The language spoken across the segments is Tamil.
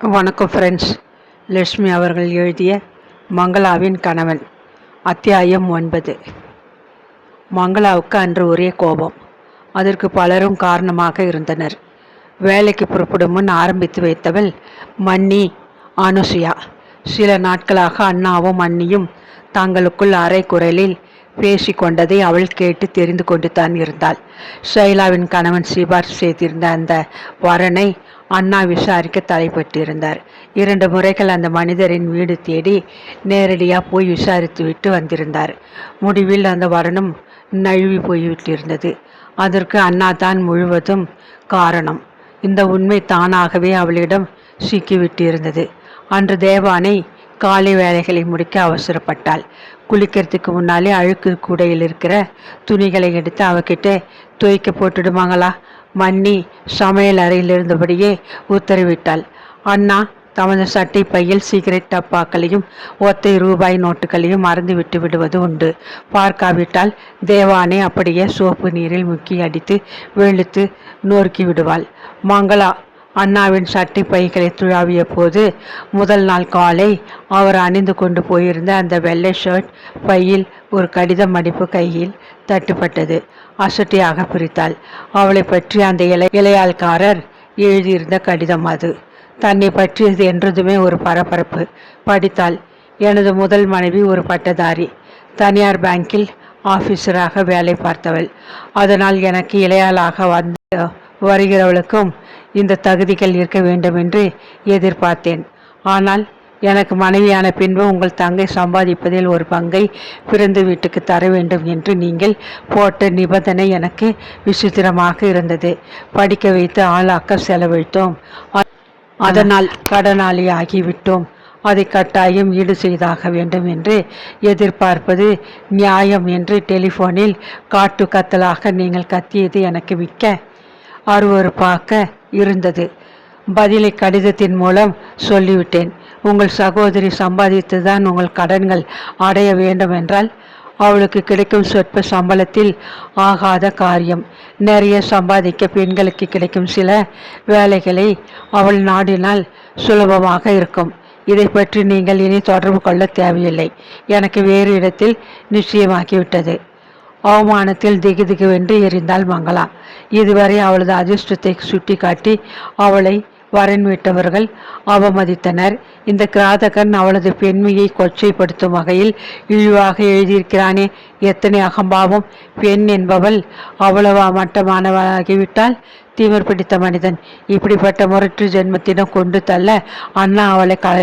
வணக்கம் ஃப்ரெண்ட்ஸ் லட்சுமி அவர்கள் எழுதிய மங்களாவின் கணவன் அத்தியாயம் ஒன்பது. மங்களாவுக்கு அன்று ஒரே கோபம். அதற்கு பலரும் காரணமாக இருந்தனர். வேலைக்கு புறப்படும் முன் ஆரம்பித்து வைத்தவள் மன்னி அனுசுயா. சில நாட்களாக அண்ணாவும் அண்ணியும் தங்களுக்குள் அரை குரலில் பேசிக்கொண்டதை அவள் கேட்டு தெரிந்து கொண்டு தான் இருந்தாள். ஷைலாவின் கணவன் சிபார்சு செய்திருந்த அந்த வரனை அண்ணா விசாரிக்க தலைப்பட்டிருந்தார். இரண்டு முறைகள் அந்த மனிதரின் வீடு தேடி நேரடியாக போய் விசாரித்து விட்டு வந்திருந்தார். முடிவில் அந்த வரனும் நழுவி போய்விட்டிருந்தது. அதற்கு அண்ணா தான் முழுவதும் காரணம். இந்த உண்மை தானாகவே அவளிடம் சிக்கிவிட்டிருந்தது. அன்று தேவானை காலை வேலைகளை முடிக்க அவசரப்பட்டாள். குளிக்கிறதுக்கு முன்னாலே அழுக்கு கூடையில் இருக்கிற துணிகளை எடுத்து அவகிட்ட துவைக்க போட்டுடுமாங்களா? மன்னி சமையல் அறையில் இருந்தபடியே உத்தரவிட்டாள். அண்ணா தமது சட்டை பையில் சிகரெட் டப்பாக்களையும் ஒத்தை ரூபாய் நோட்டுகளையும் மறந்து விட்டு விடுவது உண்டு. பார்க்காவிட்டால் தேவானை அப்படியே சோப்பு நீரில் முக்கி அடித்து வெளுத்து நொறுக்கி விடுவாள். மங்களா அண்ணாவின் சட்டை பைகளை துழாவிய போது முதல் நாள் காலை அவர் அணிந்து கொண்டு போயிருந்த அந்த வெள்ளை ஷர்ட் பையில் ஒரு கடிதம் மடிப்பு கையில் தட்டுப்பட்டது. அசட்டியாக பிரித்தாள். அவளை பற்றி அந்த இலை இலையாள்காரர் எழுதியிருந்த கடிதம் அது. தன்னை பற்றியது என்றதுமே ஒரு பரபரப்பு படித்தாள். எனது முதல் மனைவி ஒரு பட்டதாரி. தனியார் பேங்கில் ஆஃபீஸராக வேலை பார்த்தவள். அதனால் எனக்கு இளையாளாக வந்து வருகிறவளுக்கும் இந்த தகுதிகள் இருக்க வேண்டும் என்று எதிர்பார்த்தேன். ஆனால் எனக்கு மனைவியான பின்பு உங்கள் தங்கை சம்பாதிப்பதில் ஒரு பங்கை பிறந்து வீட்டுக்கு தர வேண்டும் என்று நீங்கள் போட்ட நிபந்தனை எனக்கு விசித்திரமாக இருந்தது. படிக்க வைத்து ஆளாக்க செலவழித்தோம் அதனால் கடனாளி ஆகிவிட்டோம். அதை கட்டாயம் ஈடு செய்தாக வேண்டும் என்று எதிர்பார்ப்பது நியாயம் என்று டெலிஃபோனில் காட்டு கத்தலாக நீங்கள் கத்தியது எனக்கு மிக்க அருவறுப்பாக இருந்தது. பதிலை கடிதத்தின் மூலம் சொல்லிவிட்டேன். உங்கள் சகோதரி சம்பாதித்து தான் உங்கள் கடன்கள் அடைய வேண்டும் என்றால் அவளுக்கு கிடைக்கும் சொற்ப சம்பளத்தில் ஆகாத காரியம். நிறைய சம்பாதிக்க பெண்களுக்கு கிடைக்கும் சில வேலைகளை அவள் நாடினால் சுலபமாக இருக்கும். இதை பற்றி நீங்கள் இனி தொடர்பு கொள்ள தேவையில்லை. எனக்கு வேறு இடத்தில் நிச்சயமாக்கிவிட்டது அவமானத்தில் திகுதிகுவென்று எரிந்தாள் மங்களா. இதுவரை அவளது அதிர்ஷ்டத்தை சுட்டிக்காட்டி அவளை வரன் விட்டவர்கள் அவமதித்தனர். இந்த கிராதகன் அவளது பெண்மையை கொச்சைப்படுத்தும் வகையில் இழிவாக எழுதியிருக்கிறானே. எத்தனை அகம்பாவம். பெண் என்பவள் அவ்வளவா மட்டமானவளாகிவிட்டால் தீவிர பிடித்த மனிதன். இப்படிப்பட்ட முரட்டு ஜென்மத்திடம் கொண்டு தள்ள அண்ணா அவளை கல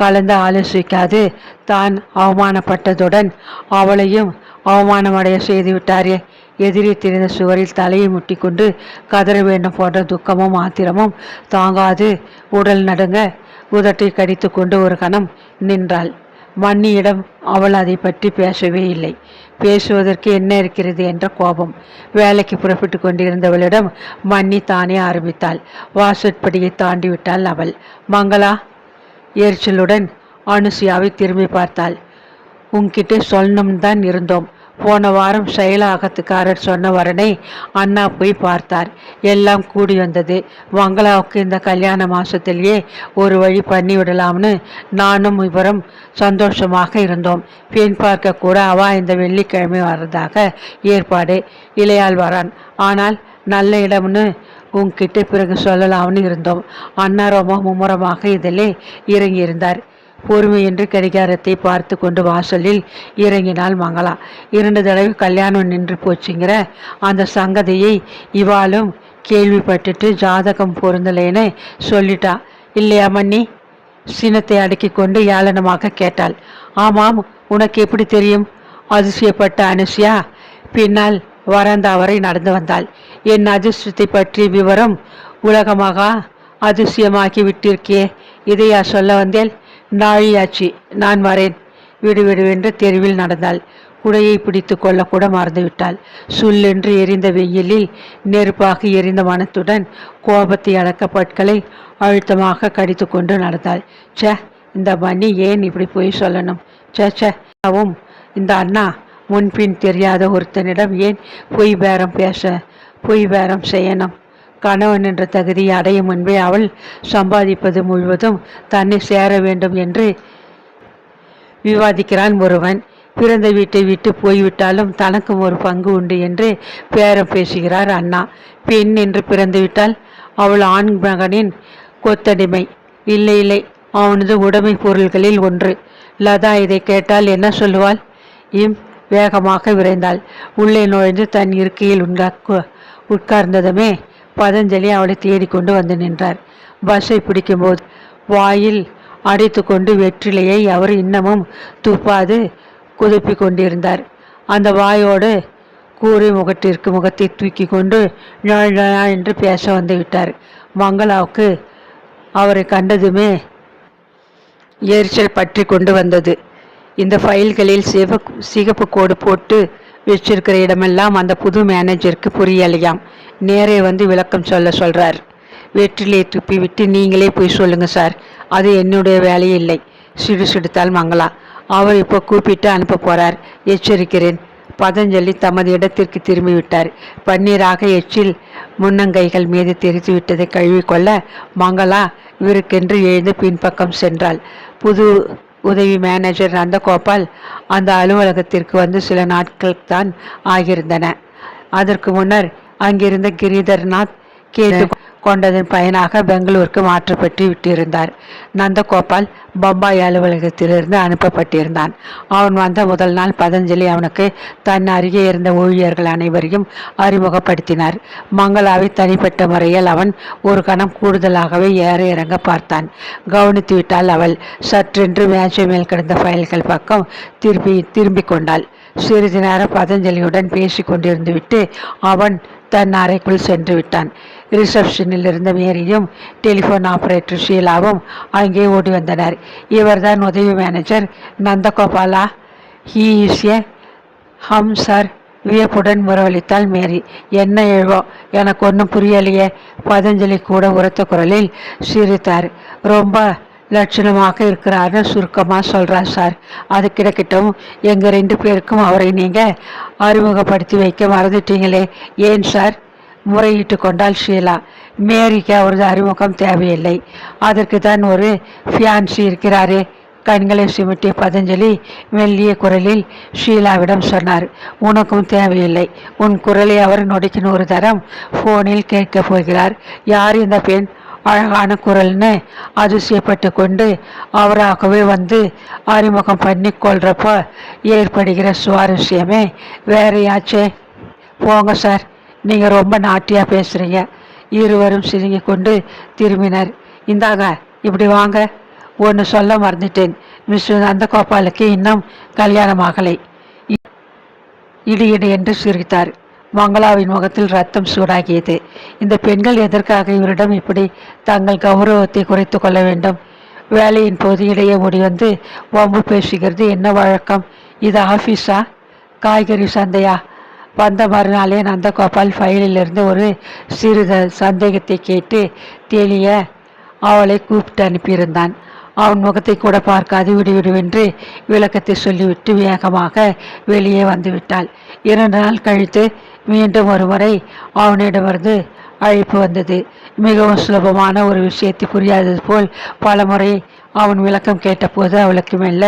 கலந்து ஆலோசிக்காது. தான் அவமானப்பட்டதுடன் அவளையும் அவமானமடைய செய்து விட்டாரே. எதிரே திரிந்த சுவரில் தலையை முட்டிக்கொண்டு கதற வேண்டும் போன்ற துக்கமும் ஆத்திரமும் தாங்காது. உடல் நடுங்க உதட்டை கடித்து கொண்டு ஒரு கணம் நின்றாள். மன்னியிடம் அவள் அதை பற்றி பேசவே இல்லை. பேசுவதற்கு என்ன இருக்கிறது என்ற கோபம். வேலைக்கு புறப்பட்டு கொண்டிருந்தவளிடம் மன்னி தானே ஆரம்பித்தாள். வாசற்படியை தாண்டிவிட்டாள் அவள். மங்களா எரிச்சலுடன் அனுசியாவை திரும்பி பார்த்தாள். உங்ககிட்ட சொல்லணும் தான் இருந்தோம். போன வாரம் செயலாகத்துக்காரர் சொன்ன வரனை அண்ணா போய் பார்த்தார். எல்லாம் கூடி வந்தது. மங்களாவுக்கு இந்த கல்யாண மாசத்திலேயே ஒரு வழி பண்ணி விடலாம்னு நானும் இவரும் சந்தோஷமாக இருந்தோம். பெண் பார்க்க கூட அவா இந்த வெள்ளிக்கிழமை வர்றதாக ஏற்பாடு இளையால் வரான். ஆனால் நல்ல இடம்னு உங்ககிட்ட பிறகு சொல்லலாம்னு இருந்தோம். அண்ணா ரொம்ப மும்முரமாக இதிலே இறங்கியிருந்தார். பொறுமையின்றி கடிகாரத்தை பார்த்து கொண்டு வாசலில் இறங்கினாள் மங்களா. இரண்டு தடவை கல்யாணம் நின்று போச்சுங்கிற அந்த சங்கதியை இவாளும் கேள்விப்பட்டுட்டு ஜாதகம் பொருந்தலைன்னு சொல்லிட்டா. இல்லையா மன்னி? சினத்தை அடக்கி கொண்டு ஏளனமாக கேட்டாள். ஆமாம் உனக்கு எப்படி தெரியும்? அதிசயப்பட்ட அனுசியா. பின்னால் வரந்தா வரை நடந்து வந்தாள். என் அதிர்ஷ்டத்தை பற்றிய விவரம் உலகமாக அதிசயமாக்கி விட்டிருக்கே இதையா சொல்ல வந்தேன் நாழியாச்சு நான் வரேன். விடு விடுவென்று தெருவில் நடந்தாள். குடையை பிடித்து கொள்ளக்கூட மறந்துவிட்டாள் சுல்லென்று எரிந்த வெயிலில் நெருப்பாக எரிந்த மனத்துடன் கோபத்தை அடக்க பட்களை அழுத்தமாக கடித்து கொண்டு நடந்தாள். சே இந்த மணி ஏன் இப்படி போய் சொல்லணும்? சே சேவும் இந்த அண்ணா முன்பின் தெரியாத ஒருத்தனிடம் ஏன் பொய் பேரம் பேச பொய் பேரம் செய்யணும்? கணவன் என்ற தகுதியை அடையும் முன்பே அவள் சம்பாதிப்பது முழுவதும் தன்னை சேர வேண்டும் என்று விவாதிக்கிறான் ஒருவன். பிறந்த வீட்டை விட்டு போய்விட்டாலும் தனக்கும் ஒரு பங்கு உண்டு என்று பேரம் பேசுகிறார் அண்ணா. பெண் என்று பிறந்துவிட்டால் அவள் ஆண் மகனின் கொத்தடிமை. இல்லை இல்லை அவனது உடைமை பொருள்களில் ஒன்று. லதா இதை கேட்டால் என்ன சொல்லுவாள்? இம் வேகமாக விரைந்தாள். உள்ளே நுழைந்து தன் இருக்கையில் உட்கா உட்கார்ந்ததுமே பதஞ்சலி அவளை தேடிக்கொண்டு வந்து நின்றார். பஸ்ஸை பிடிக்கும்போது வாயில் அடைத்து கொண்டு வெற்றிலையை அவர் இன்னமும் துப்பாது குதப்பி கொண்டிருந்தார். அந்த வாயோடு கூரை முகத்திற்கு முகத்தை தூக்கி கொண்டு என்று பேச வந்து விட்டார். மங்களாவுக்கு அவரை கண்டதுமே எரிச்சல் பற்றி கொண்டு வந்தது. இந்த ஃபைல்களில் சிவ சிகப்பு கோடு போட்டு வச்சிருக்கிற இடமெல்லாம் அந்த புது மேனேஜருக்கு புரியலையாம். நேரே வந்து விளக்கம் சொல்ல சொல்கிறார் வெற்றிலே துப்பி விட்டு நீங்களே போய் சொல்லுங்கள் சார். அது என்னுடைய வேலையே இல்லை சிடு சிடுத்தால் மங்களா. அவர் இப்போ கூப்பிட்டு அனுப்ப போகிறார் எச்சரிக்கிறேன். பதஞ்சலி தமது இடத்திற்கு திரும்பி விட்டார் பன்னீராக எச்சில் முன்னங்கைகள் மீது தெரித்து விட்டதை கழுவிக்கொள்ள மங்களா இவருக்கென்று எழுந்து பின்பக்கம் சென்றாள். புது உதவி மேனேஜர் நந்தகோபால் அந்த அலுவலகத்திற்கு வந்து சில நாட்கள் தான் ஆகியிருந்தன. அதற்கு முன்னர் அங்கிருந்த கிரிதர்நாத் கேட்டு கொண்டதன் பயனாக பெங்களூருக்கு மாற்றப்பட்டு விட்டிருந்தார். நந்தகோபால் பம்பாய் அலுவலகத்திலிருந்து அனுப்பப்பட்டிருந்தான். அவன் வந்த முதல் நாள் பதஞ்சலி அவனுக்கு தன் அருகே இருந்த ஊழியர்கள் அனைவரையும் அறிமுகப்படுத்தினார். மங்களாவை தனிப்பட்ட முறையில் அவன் ஒரு கணம் கூடுதலாகவே ஏற இறங்க பார்த்தான். கவனித்து விட்டால் அவள் சற்றென்று மேஜை மேல் கிடந்த ஃபைல்கள் பக்கம் திரும்பி திரும்பிக் கொண்டாள். சிறிது நேரம் பதஞ்சலியுடன் பேசி கொண்டிருந்து விட்டு அவன் தன் அறைக்குள் சென்று விட்டான். ரிசப்ஷனில் இருந்த மேரியும் டெலிஃபோன் ஆபரேட்டர் ஷீலாவும் அங்கே ஓடி வந்தனர். இவர்தான் உதவி manager Nandagopala. He is a hum sir வியப்புடன் முறவளித்தாள் மேரி. என்ன எழுவோ எனக்கு ஒன்றும் புரியலையே. பதஞ்சலி கூட உரத்த குரலில் சிரித்தார். ரொம்ப லட்சணமாக இருக்கிறாருன்னு சுருக்கமாக சொல்கிறார் சார். அது கிடக்கட்டும். எங்கள் ரெண்டு பேருக்கும் அவரை நீங்கள் அறிமுகப்படுத்தி வைக்க மறந்துட்டீங்களே. ஏன் சார்? முறையிட்டு கொண்டால் ஷீலா. மேரிக்கு அவரது அறிமுகம் தேவையில்லை. அதற்கு தான் ஒரு ஃபியான்சி இருக்கிறாரே. கண்களை சிமிட்டிய பதஞ்சலி மெல்லிய குரலில் ஷீலாவிடம் சொன்னார் உனக்கும் தேவையில்லை. உன் குரலை அவர் நொடிக்கின் ஒரு தரம் ஃபோனில் கேட்கப் போகிறார். யார் இந்த பெண்? அழகான குரல்னு அதிசயப்பட்டு கொண்டு அவராகவே வந்து அறிமுகம் பண்ணி கொள்றப்போ ஏற்படுகிற சுவாரஸ்யமே வேறையாச்சே. போங்க சார். நீங்கள் ரொம்ப நாட்டியாக பேசுகிறீங்க இருவரும் சிரிங்கி கொண்டு திரும்பினர். இந்தாங்க இப்படி வாங்க. ஒன்று சொல்ல மறந்துட்டேன். மிஸ் நந்தகோபாலுக்கு இன்னும் கல்யாணம் ஆகலை. இடி இடி என்று சிரித்தார். மங்களாவின் முகத்தில் ரத்தம் சூடாகியது. இந்த பெண்கள் எதற்காக இவரிடம் இப்படி தங்கள் கௌரவத்தை குறைத்து கொள்ள வேண்டும்? வேலையின் போது இடையே முடிவந்து வந்து வம்பு பேசுகிறது என்ன வழக்கம்? இது ஆஃபீஸா காய்கறி சந்தையா? வந்த மறுநாளே நந்தகோபால் ஃபைலிலிருந்து ஒரு சிறுத சந்தேகத்தை கேட்டு தெளிய அவளை கூப்பிட்டு அனுப்பியிருந்தான். அவன் முகத்தை கூட பார்க்காது விடுவிடுவென்று விளக்கத்தை சொல்லிவிட்டு வேகமாக வெளியே வந்துவிட்டாள். இரண்டு நாள் கழித்து மீண்டும் ஒருமுறை அவனிடமிருந்து அழைப்பு வந்தது. மிகவும் சுலபமான ஒரு விஷயத்தை புரியாதது போல் பலமுறை அவன் விளக்கம் கேட்டபோது அவளுக்கு மெல்ல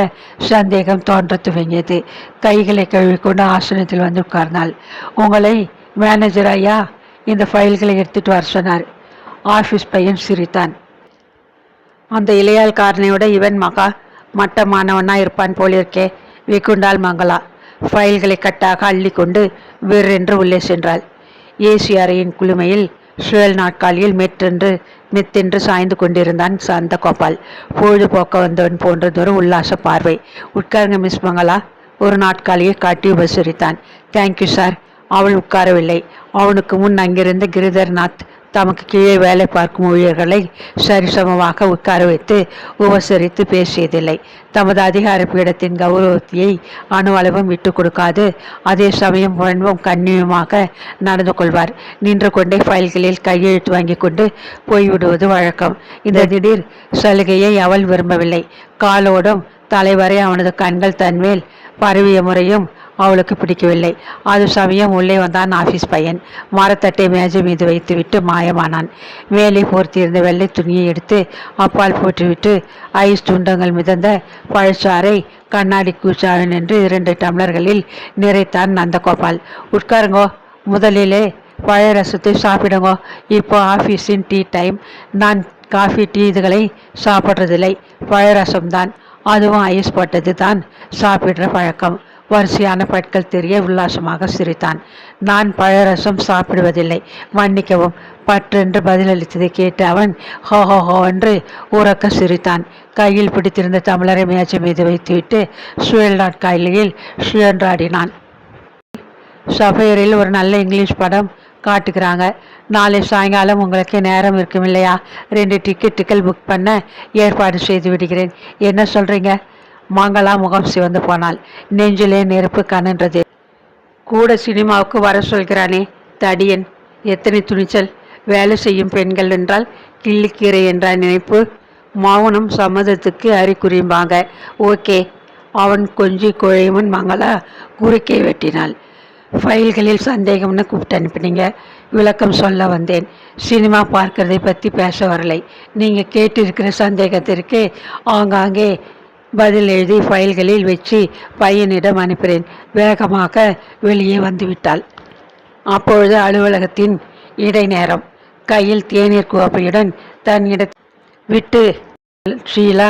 சந்தேகம் தோன்ற துவங்கியது. கைகளை கழுவிக்கொண்டு ஆசனத்தில் வந்து உட்கார்ந்தாள். உங்களை மேனேஜர் ஐயா இந்த ஃபைல்களை எடுத்துட்டு வர சொன்னார். ஆஃபீஸ் பையன் சிரித்தான். அந்த இளையால் காரணையோட இவன் மகா மட்டமானவனா இருப்பான் போலிருக்கே விக்குண்டால் மங்களா. ஃபைல்களை கட்டாக அள்ளிக்கொண்டு விற்றென்று உள்ளே சென்றாள். ஏசி அறையின் குளுமையில் சுழல் நாட்காலியில் மெற்றென்று மெத்தென்று சாய்ந்து கொண்டிருந்தான் சந்தகோபால் பொழுதுபோக்க வந்தவன் போன்றதொரு உல்லாச பார்வை. உட்காருங்க மிஸ் மங்களா. ஒரு நாட்காலியை காட்டி உபசரித்தான். தேங்க்யூ சார் அவள் உட்காரவில்லை. அவனுக்கு முன் அங்கிருந்த கிரிதர்நாத் தமக்கு கீழே வேலை பார்க்கும் ஊழியர்களை சரிசமமாக உட்கார வைத்து உபசரித்து பேசியதில்லை. தமது அதிகார பீடத்தின் கௌரவத்தையை அணுவளவும் விட்டு கொடுக்காது. அதே சமயம் முன்பும் கண்ணியமாக நடந்து கொள்வார். நின்று கொண்டே ஃபைல்களில் கையெழுத்து வாங்கி கொண்டு போய்விடுவது வழக்கம். இந்த திடீர் சலுகையை அவள் விரும்பவில்லை. காலோடும் தலைவரை அவனது கண்கள் தன்மேல் பரவிய முறையும் அவளுக்கு பிடிக்கவில்லை. அது சமயம் உள்ளே வந்தான் ஆபீஸ் பையன். மரத்தட்டை மேஜை மீது வைத்துவிட்டு மாயமானான். மேலே போர்த்தியிருந்த வெள்ளை துணியை எடுத்து அப்பால் போட்டுவிட்டு ஐஸ் துண்டங்கள் மிதந்த பழச்சாறை கண்ணாடி கூச்சாவின் என்று இரண்டு டம்ளர்களில் நிறைத்தான் நந்தகோபால். உட்காருங்கோ முதலிலே பழைய ரசத்தை சாப்பிடுங்கோ. இப்போ ஆஃபீஸின் டீ டைம். நான் காஃபி டீ இதுகளை சாப்பிட்றதில்லை. பழைய ரசம்தான். அதுவும் ஐஸ் போட்டது தான் சாப்பிடுற பழக்கம். வரிசையான பற்கள் தெரிய உல்லாசமாக சிரித்தான். நான் பழரசம் சாப்பிடுவதில்லை. மன்னிக்கவும். பற்றென்று பதிலளித்ததை கேட்டு அவன் ஹோ ஹோ ஹோ என்று உறக்க சிரித்தான். கையில் பிடித்திருந்த தமிழரை மேஜை மீது வைத்துவிட்டு சுழல் நாட்காயிலில் சுயன்றாடினான். சஃபையரில் ஒரு நல்ல இங்கிலீஷ் படம் காட்டுக்கிறாங்க நாளை சாயங்காலம் உங்களுக்கு நேரம் இருக்கும் இல்லையா ரெண்டு டிக்கெட்டுகள் புக் பண்ண ஏற்பாடு செய்து விடுகிறேன். என்ன சொல்கிறீங்க மங்களா முகம் சிவந்து போனாள். நெஞ்சிலே நெருப்பு கனன்றது. கூட சினிமாவுக்கு வர சொல்கிறானே தடியன். எத்தனை துணிச்சல். வேலை செய்யும் பெண்கள் என்றால் கிள்ளிக்கீரை என்ற நினைப்பு. மௌனம் சம்மதத்துக்கு அறிகுறிம்பாங்க ஓகே. அவன் கொஞ்சி குழையுமன் மங்களா குறுக்கே வெட்டினாள். ஃபைல்களில் சந்தேகம்னு கூப்பிட்டு அனுப்பினீங்க. விளக்கம் சொல்ல வந்தேன். சினிமா பார்க்கறதை பற்றி பேச வரலை. நீங்கள் கேட்டிருக்கிற சந்தேகத்திற்கு ஆங்காங்கே பதில் எழுதி ஃபைல்களில் வச்சு பையனிடம் அனுப்புகிறேன் வேகமாக வெளியே வந்துவிட்டாள். அப்பொழுது அலுவலகத்தின் இடைநேரம். கையில் தேநீர் கோப்பையுடன் தன் இட விட்டு ஷீலா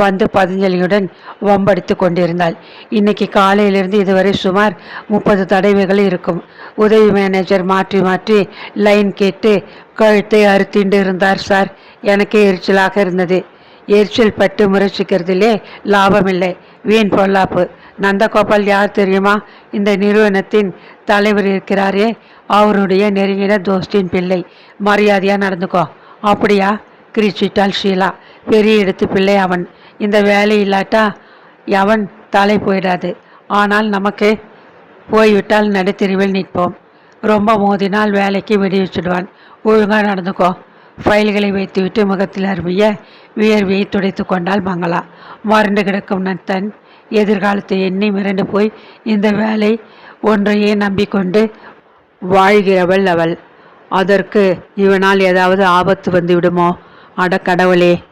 வந்து பதஞ்சலியுடன் வம்படித்து கொண்டிருந்தாள். இன்னைக்கு காலையிலிருந்து இதுவரை சுமார் முப்பது தடவைகள் இருக்கும். உதவி மேனேஜர் மாற்றி மாற்றி லைன் கேட்டு கழுத்தை அறுத்திண்டு இருந்தார் சார். எனக்கே எரிச்சலாக இருந்தது. எரிச்சல் பட்டு முறைச்சிக்கிறதுலே லாபமில்லை. வீண் பொல்லாப்பு. நந்தகோபால் யார் தெரியுமா? இந்த நிறுவனத்தின் தலைவர் இருக்கிறாரே. அவருடைய நெருங்கின தோஸ்டின் பிள்ளை. மரியாதையாக நடந்துக்கோ. அப்படியா? கிரிச்சிட்டாள் ஷீலா. பெரிய இடத்து பிள்ளை அவன். இந்த வேலை இல்லாட்டா அவன் தலை போயிடாது. ஆனால் நமக்கு போய்விட்டால் நடுத்தெருவில் நிற்போம். ரொம்ப மோதினால் வேலைக்கு வெடி வச்சுடுவான். ஒழுங்காக நடந்துக்கோ. ஃபைல்களை வைத்துவிட்டு முகத்தில் அருமைய வியர்வியை துடைத்து கொண்டாள் மங்களா. மறந்து கிடக்கும் நத்தன் எதிர்காலத்தை எண்ணி மிரண்டு போய் இந்த வேலை ஒன்றையே நம்பிக்கொண்டு வாழ்கிறவள் அவள். அதற்கு இவனால் ஏதாவது ஆபத்து வந்து விடுமோ? அட கடவுளே.